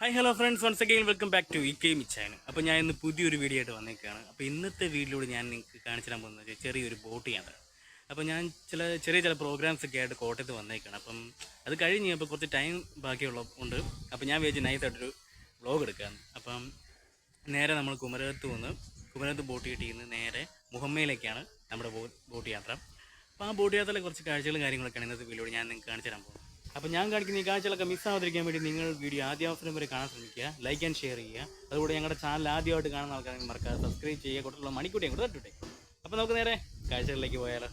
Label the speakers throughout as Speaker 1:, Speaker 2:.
Speaker 1: Hi hello friends once again welcome back to E K മിച്ചാൻ അപ്പോൾ ഞാൻ ഇന്ന് പുതിയൊരു വീഡിയോ ആയിട്ട് വന്നേക്കാണ്. അപ്പോൾ ഇന്നത്തെ വീഡിയോയിലൂടെ ഞാൻ നിങ്ങൾക്ക് കാണിച്ചു തരാൻ പോകുന്നത് ചെറിയൊരു ബോട്ട് യാത്ര. അപ്പോൾ ഞാൻ ചില ചെറിയ ചില പ്രോഗ്രാംസ് ഒക്കെ ആയിട്ട് കോട്ടയത്ത് വന്നേക്കാണ്. അപ്പം അത് കഴിഞ്ഞ് അപ്പോൾ കുറച്ച് ടൈം ബാക്കിയുള്ള ഉണ്ട്. അപ്പോൾ ഞാൻ വിചാരിച്ചു നൈസായിട്ടൊരു വ്ളോഗ് എടുക്കാമെന്ന് അപ്പം നേരെ നമ്മൾ കുമരകത്ത് വന്ന് കുമരകത്ത് ബോട്ട് കിട്ടിയിരുന്ന് നേരെ മുഹമ്മയിലേക്കാണ് നമ്മുടെ ബോട്ട് യാത്ര. അപ്പോൾ ആ ബോട്ട് യാത്രയിലെ കുറച്ച് കാഴ്ചകളും കാര്യങ്ങളൊക്കെയാണ് ഇന്നത്തെ വീഡിയോ ഞാൻ നിങ്ങൾക്ക് കാണിച്ചു തരാൻ പോകുന്നത്. അപ്പോൾ ഞാൻ കാണിക്കുന്ന ഈ കാഴ്ചകളൊക്കെ മിസ്സാവാതിരിക്കാൻ വേണ്ടി നിങ്ങൾ വീഡിയോ ആദ്യ അവസരം വരെ കാണാൻ ശ്രമിക്കുക ലൈക്ക് ആൻഡ് ഷെയർ ചെയ്യുക. അതുകൂടെ ഞങ്ങളുടെ ചാനൽ ആദ്യമായിട്ട് കാണുന്ന ആൾക്കാരെങ്കിൽ മറക്കാതെ സബ്സ്ക്രൈബ് ചെയ്യുക കൂട്ടുള്ള മണിക്കൂട്ടി അങ്ങോട്ട് തട്ടുട്ടെ അപ്പോൾ നമുക്ക് നേരെ കാഴ്ചകളിലേക്ക് പോയാലോ.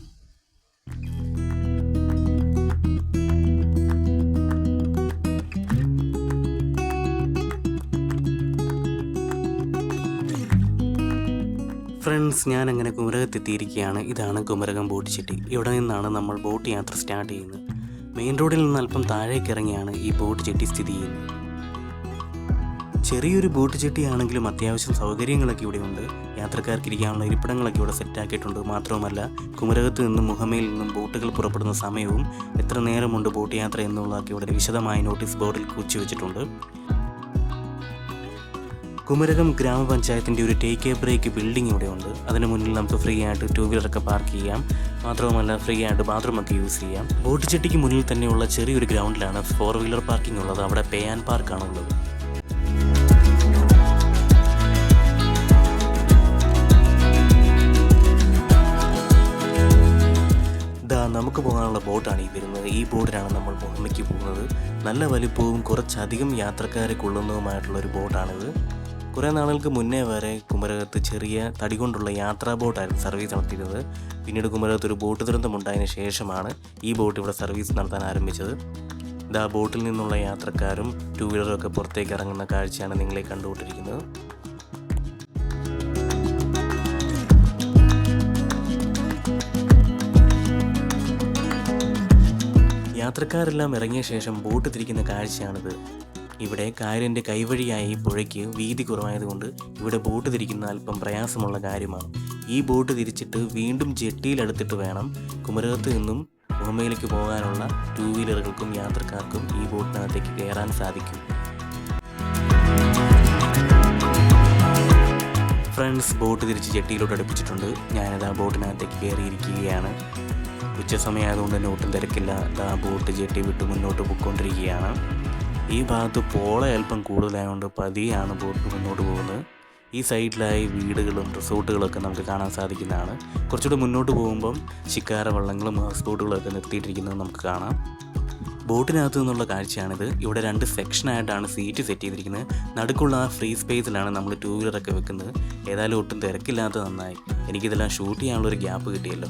Speaker 1: ഫ്രണ്ട്സ് ഞാൻ അങ്ങനെ കുമരകത്തെത്തിയിരിക്കുകയാണ്. ഇതാണ് കുമരകം ബോട്ട് ചെട്ടി ഇവിടെ നിന്നാണ് നമ്മൾ ബോട്ട് യാത്ര സ്റ്റാർട്ട് ചെയ്യുന്നത്. മെയിൻ റോഡിൽ നിന്ന് അല്പം താഴേക്ക് ഇറങ്ങിയാണ് ഈ ബോട്ട് ജെട്ടി സ്ഥിതി ചെയ്യുന്നത്. ചെറിയൊരു ബോട്ട് ചെട്ടിയാണെങ്കിലും അത്യാവശ്യം സൗകര്യങ്ങളൊക്കെ ഇവിടെ ഉണ്ട്. യാത്രക്കാർക്ക് ഇരിക്കാനുള്ള ഇരിപ്പിടങ്ങളൊക്കെ ഇവിടെ സെറ്റാക്കിയിട്ടുണ്ട് മാത്രവുമല്ല കുമരകത്ത് നിന്നും മുഹമ്മയിൽ നിന്നും ബോട്ടുകൾ പുറപ്പെടുന്ന സമയവും എത്ര നേരമുണ്ട് ബോട്ട് യാത്ര എന്നുള്ളതൊക്കെ ഇവിടെ വിശദമായ നോട്ടീസ് ബോർഡിൽ കുറിച്ച് വെച്ചിട്ടുണ്ട്. കുമരകം ഗ്രാമപഞ്ചായത്തിന്റെ ഒരു ടേക്ക് എ ബ്രേക്ക് ബിൽഡിംഗ് ഇവിടെ ഉണ്ട് അതിന് മുന്നിൽ നമുക്ക് ഫ്രീ ആയിട്ട് ടൂ വീലറൊക്കെ പാർക്ക് ചെയ്യാം. മാത്രവുമല്ല ഫ്രീ ആയിട്ട് ബാത്റൂമൊക്കെ യൂസ് ചെയ്യാം. ബോട്ട് ചെട്ടിക്ക് മുന്നിൽ തന്നെയുള്ള ചെറിയൊരു ഗ്രൗണ്ടിലാണ് ഫോർ വീലർ പാർക്കിംഗ് ഉള്ളത്. അവിടെ പേ ആൻഡ് പാർക്കാണ് ഉള്ളത്. നമുക്ക് പോകാനുള്ള ബോട്ടാണ് ഈ വരുന്നത്. ഈ ബോട്ടിലാണ് നമ്മൾ മുഹമ്മയ്ക്ക് പോകുന്നത്. നല്ല വലിപ്പവും കുറച്ചധികം യാത്രക്കാരെ കൊള്ളുന്നതുമായിട്ടുള്ള ഒരു ബോട്ടാണിത്. കുറേ നാളുകൾക്ക് മുന്നേ വരെ കുമരകത്ത് ചെറിയ തടി കൊണ്ടുള്ള യാത്രാ ബോട്ടായിരുന്നു സർവീസ് നടത്തിയിരുന്നത്. പിന്നീട് കുമരകത്ത് ഒരു ബോട്ട് ദുരന്തമുണ്ടായതിനു ശേഷമാണ് ഈ ബോട്ട് ഇവിടെ സർവീസ് നടത്താൻ ആരംഭിച്ചത്. ഇതാ ബോട്ടിൽ നിന്നുള്ള യാത്രക്കാരും ടൂ വീലറൊക്കെ പുറത്തേക്ക് ഇറങ്ങുന്ന കാഴ്ചയാണ് നിങ്ങളെ കണ്ടുകൊണ്ടിരിക്കുന്നത്. യാത്രക്കാരെല്ലാം ഇറങ്ങിയ ശേഷം ബോട്ട് തിരിക്കുന്ന കാഴ്ചയാണിത്. ഇവിടെ കായലിന്റെ കൈവഴിയായ ഈ പുഴയ്ക്ക് വീതി കുറവായതുകൊണ്ട് ഇവിടെ ബോട്ട് തിരിക്കുന്ന അല്പം പ്രയാസമുള്ള കാര്യമാണ്. ഈ ബോട്ട് തിരിച്ചിട്ട് വീണ്ടും ജെട്ടിയിലെടുത്തിട്ട് വേണം കുമരകത്ത് നിന്നും മുഹമ്മയിലേക്ക് പോകാനുള്ള ടൂ വീലറുകൾക്കും യാത്രക്കാർക്കും ഈ ബോട്ടിനകത്തേക്ക് കയറാൻ സാധിക്കും. ഫ്രണ്ട്സ് ബോട്ട് തിരിച്ച് ജെട്ടിയിലോട്ട് അടുപ്പിച്ചിട്ടുണ്ട്. ഞാനത് ആ ബോട്ടിനകത്തേക്ക് കയറിയിരിക്കുകയാണ്. ഉച്ച സമയമായതുകൊണ്ട് തന്നെ ഒട്ടും തിരക്കില്ല ആ ബോട്ട് ജെട്ടി വിട്ട് മുന്നോട്ട് പോയിക്കൊണ്ടിരിക്കുകയാണ്. ഈ ഭാഗത്ത് പോള അല്പം കൂടുതലായതുകൊണ്ട് പതിയാണ് ബോട്ട് മുന്നോട്ട് പോകുന്നത്. ഈ സൈഡിലായി വീടുകളും റിസോർട്ടുകളൊക്കെ നമുക്ക് കാണാൻ സാധിക്കുന്നതാണ്. കുറച്ചുകൂടി മുന്നോട്ട് പോകുമ്പം ശിക്കാര വള്ളങ്ങളും ഹൗസ് ബോട്ടുകളൊക്കെ നിർത്തിയിട്ടിരിക്കുന്നത് നമുക്ക് കാണാം. ബോട്ടിനകത്തു നിന്നുള്ള കാഴ്ചയാണിത്. ഇവിടെ രണ്ട് സെക്ഷനായിട്ടാണ് സീറ്റ് സെറ്റ് ചെയ്തിരിക്കുന്നത്. നടുക്കുള്ള ആ ഫ്രീ സ്പേസിലാണ് നമ്മൾ ടൂ വീലറൊക്കെ വെക്കുന്നത്. ഏതായാലും ഒട്ടും തിരക്കില്ലാത്ത നന്നായി. എനിക്കിതെല്ലാം ഷൂട്ട് ചെയ്യാനുള്ള ഒരു ഗ്യാപ്പ് കിട്ടിയല്ലോ.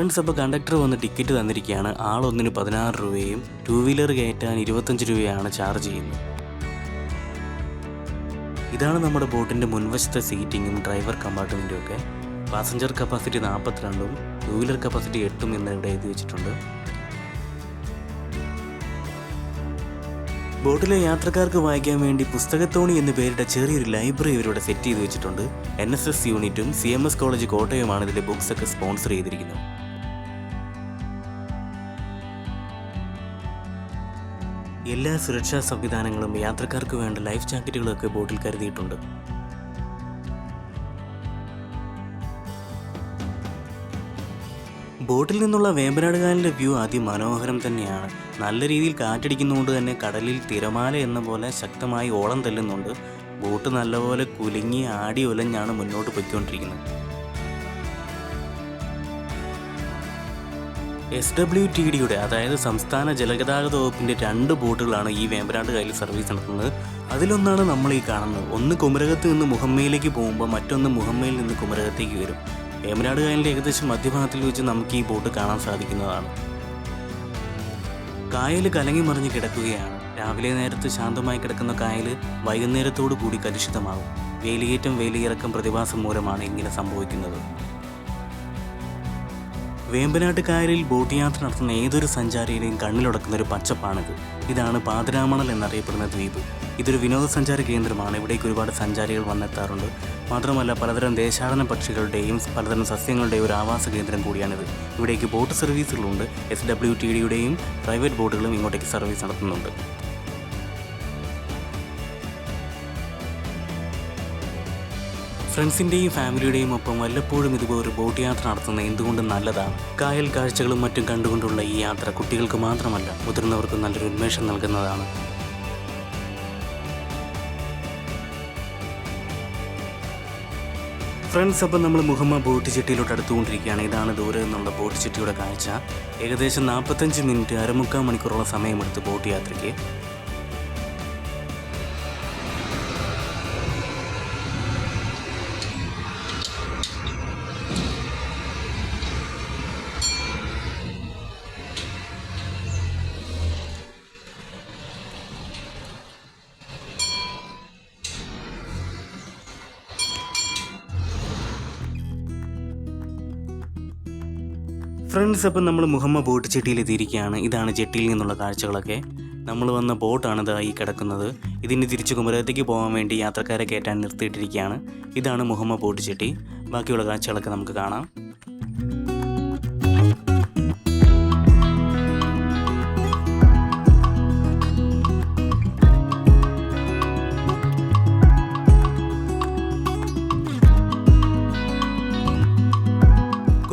Speaker 1: ഫ്രണ്ട്സ് അപ്പോൾ കണ്ടക്ടർ വന്ന് ടിക്കറ്റ് തന്നിരിക്കുകയാണ്. ആളൊന്നിന് പതിനാറ് രൂപയും ടൂ വീലർ കയറ്റാൻ ഇരുപത്തഞ്ച് രൂപയാണ് ചാർജ് ചെയ്യുന്നത്. ഇതാണ് നമ്മുടെ ബോട്ടിന്റെ മുൻവശത്തെ സീറ്റിങ്ങും ഡ്രൈവർ കമ്പാർട്ട്മെന്റും ഒക്കെ. പാസഞ്ചർ കപ്പാസിറ്റി നാൽപ്പത്തിരണ്ടും ടൂ വീലർ കപ്പാസിറ്റി എട്ടും എന്ന് ഇവിടെ എഴുതി വെച്ചിട്ടുണ്ട്. ബോട്ടിലെ യാത്രക്കാർക്ക് വായിക്കാൻ വേണ്ടി പുസ്തകത്തോണി എന്ന് പേരിട്ട ചെറിയൊരു ലൈബ്രറി ഇവരിവിടെ സെറ്റ് ചെയ്ത് വെച്ചിട്ടുണ്ട്. എൻ എസ് എസ് യൂണിറ്റും സി എം എസ് കോളേജ് കോട്ടയവുമാണ് ഇതിന്റെ ബുക്സൊക്കെ സ്പോൺസർ ചെയ്തിരിക്കുന്നത്. എല്ലാ സുരക്ഷാ സംവിധാനങ്ങളും യാത്രക്കാർക്ക് വേണ്ട ലൈഫ് ജാക്കറ്റുകളൊക്കെ ബോട്ടിൽ കരുതിയിട്ടുണ്ട്. ബോട്ടിൽ നിന്നുള്ള വേമ്പനാട് കായലിന്റെ വ്യൂ അതിമനോഹരം തന്നെയാണ്. നല്ല രീതിയിൽ കാറ്റടിക്കുന്നതുകൊണ്ട് തന്നെ കടലിൽ തിരമാല എന്ന പോലെ ശക്തമായി ഓളം തല്ലുന്നുണ്ട്. ബോട്ട് നല്ലപോലെ കുലുങ്ങി ആടി ഉലഞ്ഞാണ് മുന്നോട്ട് പൊയ്ക്കൊണ്ടിരിക്കുന്നത്. എസ് ഡബ്ല്യു ടി ഡിയുടെ അതായത് സംസ്ഥാന ജലഗതാഗത വകുപ്പിന്റെ രണ്ട് ബോട്ടുകളാണ് ഈ വേമ്പനാട് കായലിൽ സർവീസ് നടത്തുന്നത്. അതിലൊന്നാണ് നമ്മൾ ഈ കാണുന്നത്. ഒന്ന് കുമരകത്ത് നിന്ന് മുഹമ്മയിലേക്ക് പോകുമ്പോൾ മറ്റൊന്ന് മുഹമ്മയിൽ നിന്ന് കുമരകത്തേക്ക് വരും. വേമ്പനാട് കായലിന്റെ ഏകദേശം മധ്യഭാഗത്തിൽ വെച്ച് നമുക്ക് ഈ ബോട്ട് കാണാൻ സാധിക്കുന്നതാണ്. കായൽ കലങ്ങി മറിഞ്ഞ് കിടക്കുകയാണ്. രാവിലെ നേരത്ത് ശാന്തമായി കിടക്കുന്ന കായൽ വൈകുന്നേരത്തോടു കൂടി കലുഷിതമാകും. വേലിയേറ്റം വേലിയിറക്കം പ്രതിഭാസം മൂലമാണ് ഇങ്ങനെ സംഭവിക്കുന്നത്. വേമ്പനാട്ട് കായലിൽ ബോട്ട് യാത്ര നടത്തുന്ന ഏതൊരു സഞ്ചാരിയുടെയും കണ്ണിലുടക്കുന്ന ഒരു പച്ചപ്പാണിത്. ഇതാണ് പാതിരാമണൽ എന്നറിയപ്പെടുന്ന ദ്വീപ്. ഇതൊരു വിനോദസഞ്ചാര കേന്ദ്രമാണ്. ഇവിടേക്ക് ഒരുപാട് സഞ്ചാരികൾ വന്നെത്താറുണ്ട്. മാത്രമല്ല പലതരം ദേശാടന പക്ഷികളുടെയും പലതരം സസ്യങ്ങളുടെയും ഒരു ആവാസ കേന്ദ്രം കൂടിയാണിത്. ഇവിടേക്ക് ബോട്ട് സർവീസുകളുണ്ട്. എസ് ഡബ്ല്യു ടി ഡിയുടെയും പ്രൈവറ്റ് ബോട്ടുകളും ഇങ്ങോട്ടേക്ക് സർവീസ് നടത്തുന്നുണ്ട്. ഫ്രണ്ട്സിന്റെയും ഫാമിലിയുടെയും ഒപ്പം വല്ലപ്പോഴും ഇതുപോലെ ബോട്ട് യാത്ര നടത്തുന്നത് എന്തുകൊണ്ടും നല്ലതാണ്? കായൽ കാഴ്ചകളും മറ്റും കണ്ടുകൊണ്ടുള്ള ഈ യാത്ര കുട്ടികൾക്ക് മാത്രമല്ല മുതിർന്നവർക്കും നല്ലൊരു ഉന്മേഷം നൽകുന്നതാണ്. ഫ്രണ്ട്സ് അപ്പം നമ്മൾ മുഹമ്മ ബോട്ട് ചെട്ടിയിലോട്ട് അടുത്തുകൊണ്ടിരിക്കുകയാണ്. ഇതാണ് ദൂരെ നിന്നുള്ള ബോട്ട് ചെട്ടിയുടെ കാഴ്ച. ഏകദേശം നാൽപ്പത്തഞ്ച് മിനിറ്റ് അരമുക്കാൽ മണിക്കൂറോളം സമയമെടുത്ത് ബോട്ട് യാത്രയ്ക്ക്. ഫ്രണ്ട്സ് അപ്പം നമ്മൾ മുഹമ്മ ബോട്ട് ചെട്ടിയിൽ എത്തിയിരിക്കുകയാണ്. ഇതാണ് ചെട്ടിയിൽ നിന്നുള്ള കാഴ്ചകളൊക്കെ. നമ്മൾ വന്ന ബോട്ടാണ് ഇതായി കിടക്കുന്നത്. ഇതിന് തിരിച്ചു കുമരകത്തേക്ക് പോകാൻ വേണ്ടി യാത്രക്കാരെ കയറ്റാൻ നിർത്തിയിട്ടിരിക്കുകയാണ്. ഇതാണ് മുഹമ്മ ബോട്ട് ചെട്ടി. ബാക്കിയുള്ള കാഴ്ചകളൊക്കെ നമുക്ക് കാണാം.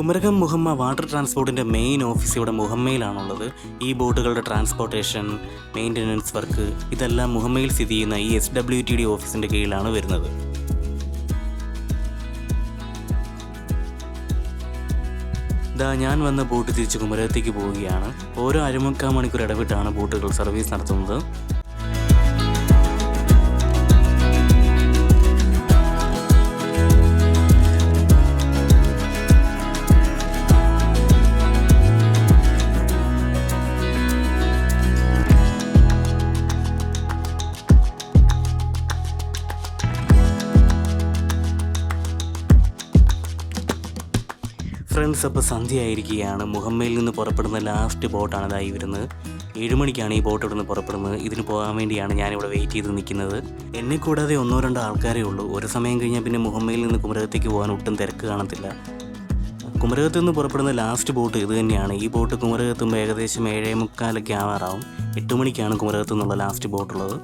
Speaker 1: കുമരകം മുഹമ്മ വാട്ടർ ട്രാൻസ്പോർട്ടിന്റെ മെയിൻ ഓഫീസ് ഇവിടെ മുഹമ്മയിലാണുള്ളത്. ഈ ബോട്ടുകളുടെ ട്രാൻസ്പോർട്ടേഷൻ മെയിന്റനൻസ് വർക്ക് ഇതെല്ലാം മുഹമ്മയിൽ സ്ഥിതി ചെയ്യുന്ന ഈ എസ് ഡബ്ല്യു ടി ഡി ഓഫീസിന്റെ കീഴിലാണ് വരുന്നത്. ഇതാ ഞാൻ വന്ന ബോട്ട് തിരിച്ച് കുമരകത്തേക്ക് പോവുകയാണ്. ഓരോ അരമുക്കാൽ മണിക്കൂർ ഇടവിട്ടാണ് ബോട്ടുകൾ സർവീസ് നടത്തുന്നത്. ഫ്രണ്ട്സ് അപ്പോൾ സന്ധ്യയായിരിക്കുകയാണ്. മുഹമ്മയിൽ നിന്ന് പുറപ്പെടുന്ന ലാസ്റ്റ് ബോട്ടാണ് ഇതായി വരുന്നത്. ഏഴുമണിക്കാണ് ഈ ബോട്ട് ഇവിടുന്ന് പുറപ്പെടുന്നത്. ഇതിന് പോകാൻ വേണ്ടിയാണ് ഞാനിവിടെ വെയിറ്റ് ചെയ്ത് നിൽക്കുന്നത്. എന്നെ കൂടാതെ ഒന്നോ രണ്ടോ ആൾക്കാരേ ഉള്ളൂ. ഒരു സമയം കഴിഞ്ഞാൽ പിന്നെ മുഹമ്മയിൽ നിന്ന് കുമരകത്തേക്ക് പോകാൻ ഒട്ടും തിരക്ക് കാണത്തില്ല. കുമരകത്ത് നിന്ന് പുറപ്പെടുന്ന ലാസ്റ്റ് ബോട്ട് ഇത് തന്നെയാണ്. ഈ ബോട്ട് കുമരകത്തുമ്പോൾ ഏകദേശം ഏഴേ മുക്കാലൊക്കെ ആവാറാവും. എട്ട് മണിക്കാണ് കുമരകത്ത് നിന്നുള്ള ലാസ്റ്റ് ബോട്ടുള്ളത്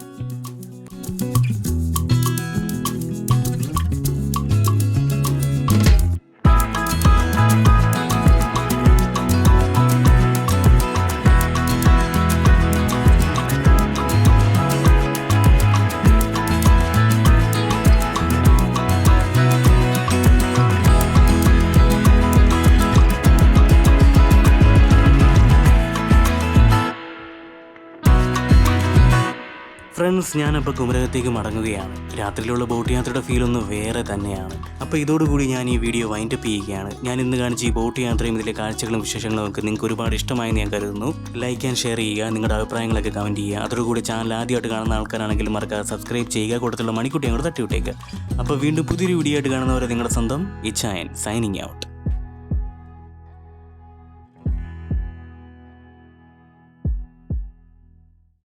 Speaker 1: ഫ്രണ്ട്സ് ഞാനപ്പോൾ കുമരകത്തേക്ക് മടങ്ങുകയാണ്. രാത്രിയിലുള്ള ബോട്ട് യാത്രയുടെ ഫീൽ ഒന്ന് വേറെ തന്നെയാണ്. അപ്പോൾ ഇതോടുകൂടി ഞാൻ ഈ വീഡിയോ വൈൻഡ് അപ്പ് ചെയ്യുകയാണ്. ഞാൻ ഇന്ന് കാണിച്ച ഈ ബോട്ട് യാത്രയും ഇതിലെ കാഴ്ചകളും വിശേഷങ്ങളും ഒക്കെ നിങ്ങൾക്ക് ഒരുപാട് ഇഷ്ടമായെന്ന് ഞാൻ കരുതുന്നു. ലൈക്ക് ആൻഡ് ഷെയർ ചെയ്യുക നിങ്ങളുടെ അഭിപ്രായങ്ങളൊക്കെ കമന്റ് ചെയ്യുക. അതോടുകൂടി ചാനൽ ആദ്യമായിട്ട് കാണുന്ന ആൾക്കാരാണെങ്കിൽ മറക്കാതെ സബ്സ്ക്രൈബ് ചെയ്യുക. കൊടുത്തുള്ള മണിക്കുട്ടി അങ്ങോട്ട് തട്ടിവിട്ടേക്ക്. അപ്പോൾ വീണ്ടും പുതിയൊരു വീഡിയോ ആയിട്ട് കാണുന്നവരെ നിങ്ങളുടെ സ്വന്തം ഇച്ഛായൻ സൈനിങ് ഔട്ട്